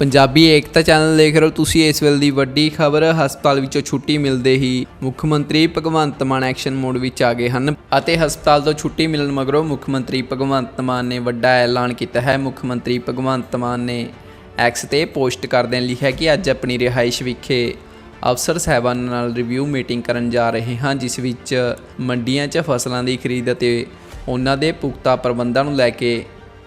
ਪੰਜਾਬੀ ਏਕਤਾ channel ਦੇਖ ਰਹੇ ਹੋ ਤੁਸੀਂ, ਇਸ ਵੇਲੇ ਦੀ ਵੱਡੀ ਖਬਰ, ਹਸਪਤਾਲ ਵਿੱਚੋਂ ਛੁੱਟੀ ਮਿਲਦੇ ਹੀ ਮੁੱਖ ਮੰਤਰੀ ਭਗਵੰਤ ਮਾਨ ਐਕਸ਼ਨ ਮੋਡ ਵਿੱਚ ਆ ਗਏ ਹਨ ਅਤੇ ਹਸਪਤਾਲ ਤੋਂ ਛੁੱਟੀ ਮਿਲਣ ਮਗਰੋਂ ਮੁੱਖ ਮੰਤਰੀ ਭਗਵੰਤ ਮਾਨ ਨੇ ਵੱਡਾ ਐਲਾਨ ਕੀਤਾ ਹੈ। ਮੁੱਖ ਮੰਤਰੀ ਭਗਵੰਤ ਮਾਨ ਨੇ ਐਕਸ ਤੇ ਪੋਸਟ ਕਰਦਿਆਂ ਲਿਖਿਆ ਕਿ ਅੱਜ ਆਪਣੀ ਰਿਹਾਇਸ਼ ਵਿਖੇ ਅਫਸਰ ਸਾਹਿਬਾਨ ਨਾਲ ਰਿਵਿਊ ਮੀਟਿੰਗ ਕਰਨ ਜਾ ਰਹੇ ਹਾਂ, ਜਿਸ ਵਿੱਚ ਮੰਡੀਆਂ 'ਚ ਫਸਲਾਂ ਦੀ ਖਰੀਦ ਅਤੇ ਉਹਨਾਂ ਦੇ ਪੁਖਤਾ ਪ੍ਰਬੰਧਾਂ ਨੂੰ ਲੈ ਕੇ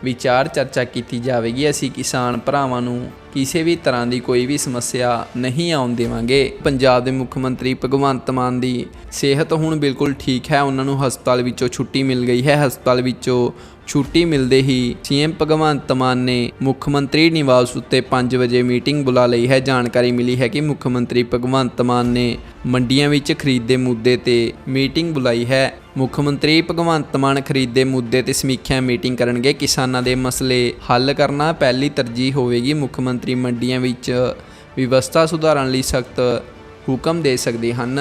ਵਿਚਾਰ ਚਰਚਾ ਕੀਤੀ ਜਾਵੇਗੀ। ਅਸੀਂ ਕਿਸਾਨ ਭਰਾਵਾਂ ਨੂੰ ਕਿਸੇ ਵੀ ਤਰ੍ਹਾਂ ਦੀ ਕੋਈ ਵੀ ਸਮੱਸਿਆ ਨਹੀਂ ਆਉਣ ਦੇਵਾਂਗੇ। ਪੰਜਾਬ ਦੇ ਮੁੱਖ ਮੰਤਰੀ ਭਗਵੰਤ ਮਾਨ ਦੀ ਸਿਹਤ ਹੁਣ ਬਿਲਕੁਲ ਠੀਕ ਹੈ। ਉਹਨਾਂ ਨੂੰ ਹਸਪਤਾਲ ਵਿੱਚੋਂ ਛੁੱਟੀ ਮਿਲ ਗਈ ਹੈ। ਹਸਪਤਾਲ ਵਿੱਚੋਂ ਛੁੱਟੀ ਮਿਲਦੇ ਹੀ ਸੀਐਮ ਭਗਵੰਤ ਮਾਨ ਨੇ ਮੁੱਖ ਮੰਤਰੀ ਨਿਵਾਸ ਉੱਤੇ 5 ਵਜੇ ਮੀਟਿੰਗ ਬੁਲਾ ਲਈ ਹੈ। ਜਾਣਕਾਰੀ ਮਿਲੀ ਹੈ ਕਿ ਮੁੱਖ ਮੰਤਰੀ ਭਗਵੰਤ ਮਾਨ ਨੇ ਮੰਡੀਆਂ ਵਿੱਚ ਖਰੀਦ ਦੇ ਮੁੱਦੇ ਤੇ ਮੀਟਿੰਗ ਬੁਲਾਈ ਹੈ। ਮੁੱਖ ਮੰਤਰੀ ਭਗਵੰਤ ਮਾਨ ਖਰੀਦ ਦੇ ਮੁੱਦੇ ਤੇ ਸਮੀਖਿਆ ਮੀਟਿੰਗ ਕਰਨਗੇ। ਕਿਸਾਨਾਂ ਦੇ ਮਸਲੇ ਹੱਲ ਕਰਨਾ ਪਹਿਲੀ ਤਰਜੀਹ ਹੋਵੇਗੀ। ਮੁੱਖ ਮੰਤਰੀ ਮੰਡੀਆਂ ਵਿੱਚ ਵਿਵਸਥਾ ਸੁਧਾਰਨ ਲਈ ਸਖਤ ਹੁਕਮ ਦੇ ਸਕਦੇ ਹਨ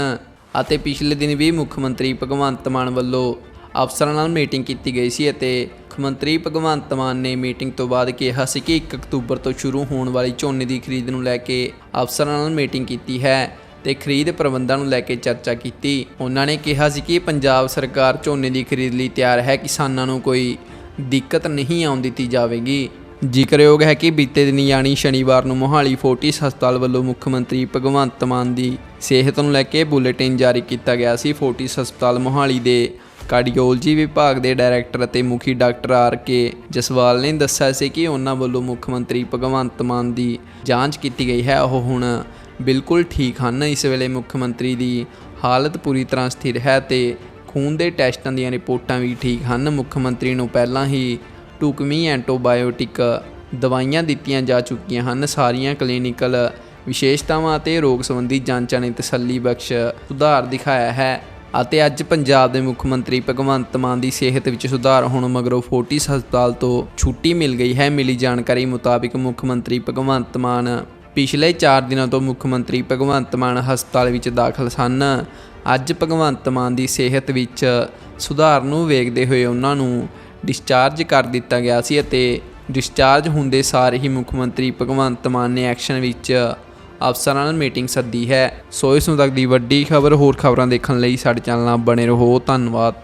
ਅਤੇ ਪਿਛਲੇ ਦਿਨ ਵੀ ਮੁੱਖ ਮੰਤਰੀ ਭਗਵੰਤ ਮਾਨ ਵੱਲੋਂ ਅਫਸਰਾਂ ਨਾਲ ਮੀਟਿੰਗ ਕੀਤੀ ਗਈ ਸੀ ਅਤੇ ਮੁੱਖ ਮੰਤਰੀ ਭਗਵੰਤ ਮਾਨ ਨੇ ਮੀਟਿੰਗ ਤੋਂ ਬਾਅਦ ਕਿਹਾ ਸੀ ਕਿ 1 ਅਕਤੂਬਰ ਤੋਂ ਸ਼ੁਰੂ ਹੋਣ ਵਾਲੀ ਝੋਨੇ ਦੀ ਖਰੀਦ ਨੂੰ ਲੈ ਕੇ ਅਫਸਰਾਂ ਨਾਲ ਮੀਟਿੰਗ ਕੀਤੀ ਹੈ ਤੇ ਖਰੀਦ ਪ੍ਰਬੰਧਾਂ ਨੂੰ ਲੈ ਕੇ ਚਰਚਾ ਕੀਤੀ। ਉਹਨਾਂ ਨੇ ਕਿਹਾ ਸੀ ਕਿ ਪੰਜਾਬ ਸਰਕਾਰ ਝੋਨੇ ਦੀ ਖਰੀਦ ਲਈ ਤਿਆਰ ਹੈ। ਕਿਸਾਨਾਂ ਨੂੰ ਕੋਈ ਦਿੱਕਤ ਨਹੀਂ ਆਉਣ ਦਿੱਤੀ ਜਾਵੇਗੀ। ਜ਼ਿਕਰਯੋਗ ਹੈ ਕਿ ਬੀਤੇ ਦਿਨ ਯਾਨੀ ਸ਼ਨੀਵਾਰ ਨੂੰ ਮੋਹਾਲੀ ਫੋਰਟਿਸ ਹਸਪਤਾਲ ਵੱਲੋਂ ਮੁੱਖ ਮੰਤਰੀ ਭਗਵੰਤ ਮਾਨ ਦੀ ਸਿਹਤ ਨੂੰ ਲੈ ਕੇ ਬੁਲੇਟਿਨ ਜਾਰੀ ਕੀਤਾ ਗਿਆ ਸੀ। ਫੋਰਟਿਸ ਹਸਪਤਾਲ ਮੋਹਾਲੀ ਦੇ ਕਾਰਡੀਓਲੋਜੀ ਵਿਭਾਗ ਦੇ ਡਾਇਰੈਕਟਰ ਅਤੇ ਮੁਖੀ ਡਾਕਟਰ ਆਰ ਕੇ ਜਸਵਾਲ ਨੇ ਦੱਸਿਆ ਸੀ ਕਿ ਉਹਨਾਂ ਵੱਲੋਂ ਮੁੱਖ ਮੰਤਰੀ ਭਗਵੰਤ ਮਾਨ ਦੀ ਜਾਂਚ ਕੀਤੀ ਗਈ ਹੈ। ਉਹ ਹੁਣ ਬਿਲਕੁਲ ਠੀਕ ਹਨ। ਇਸ ਵੇਲੇ ਮੁੱਖ ਮੰਤਰੀ ਦੀ ਹਾਲਤ ਪੂਰੀ ਤਰ੍ਹਾਂ ਸਥਿਰ ਹੈ ਤੇ ਖੂਨ ਦੇ ਟੈਸਟਾਂ ਦੀਆਂ ਰਿਪੋਰਟਾਂ ਵੀ ਠੀਕ ਹਨ। ਮੁੱਖ ਮੰਤਰੀ ਨੂੰ ਪਹਿਲਾਂ ਹੀ ਟੁਕਮੀ ਐਂਟੀਬਾਇਓਟਿਕ ਦਵਾਈਆਂ ਦਿੱਤੀਆਂ ਜਾ ਚੁੱਕੀਆਂ ਹਨ। ਸਾਰੀਆਂ ਕਲੀਨਿਕਲ ਵਿਸ਼ੇਸ਼ਤਾਵਾਂ ਅਤੇ ਰੋਗ ਸੰਬੰਧੀ ਜਾਂਚਾਂ ਨੇ ਤਸੱਲੀ ਬਖਸ਼ ਸੁਧਾਰ ਦਿਖਾਇਆ ਹੈ ਅਤੇ ਅੱਜ ਪੰਜਾਬ ਦੇ ਮੁੱਖ ਮੰਤਰੀ ਭਗਵੰਤ ਮਾਨ ਦੀ ਸਿਹਤ ਵਿੱਚ ਸੁਧਾਰ ਹੋਣ ਮਗਰੋਂ ਫੋਰਟਿਸ ਹਸਪਤਾਲ ਤੋਂ ਛੁੱਟੀ ਮਿਲ ਗਈ ਹੈ। ਮਿਲੀ ਜਾਣਕਾਰੀ ਮੁਤਾਬਿਕ ਮੁੱਖ ਮੰਤਰੀ ਭਗਵੰਤ ਮਾਨ ਪਿਛਲੇ 4 ਦਿਨਾਂ ਤੋਂ ਮੁੱਖ ਮੰਤਰੀ ਭਗਵੰਤ ਮਾਨ ਹਸਪਤਾਲ ਵਿੱਚ ਦਾਖਲ ਸਨ। ਅੱਜ ਭਗਵੰਤ ਮਾਨ ਦੀ ਸਿਹਤ ਵਿੱਚ ਸੁਧਾਰ ਨੂੰ ਵੇਖਦੇ ਹੋਏ ਉਹਨਾਂ ਨੂੰ ਡਿਸਚਾਰਜ ਕਰ ਦਿੱਤਾ ਗਿਆ ਸੀ ਅਤੇ ਡਿਸਚਾਰਜ ਹੁੰਦੇ ਸਾਰ ਹੀ ਮੁੱਖ ਮੰਤਰੀ ਭਗਵੰਤ ਮਾਨ ਨੇ ਐਕਸ਼ਨ ਵਿੱਚ ਅਫਸਰਾਂ ਨਾਲ ਮੀਟਿੰਗ ਸੱਦੀ ਹੈ। ਸੋ ਇਸ ਨੂੰ ਤੱਕ ਦੀ ਵੱਡੀ ਖਬਰ ਹੋਰ ਖਬਰਾਂ ਦੇਖਣ ਲਈ ਸਾਡੇ ਚੈਨਲ ਨਾਲ ਬਣੇ ਰਹੋ। ਧੰਨਵਾਦ।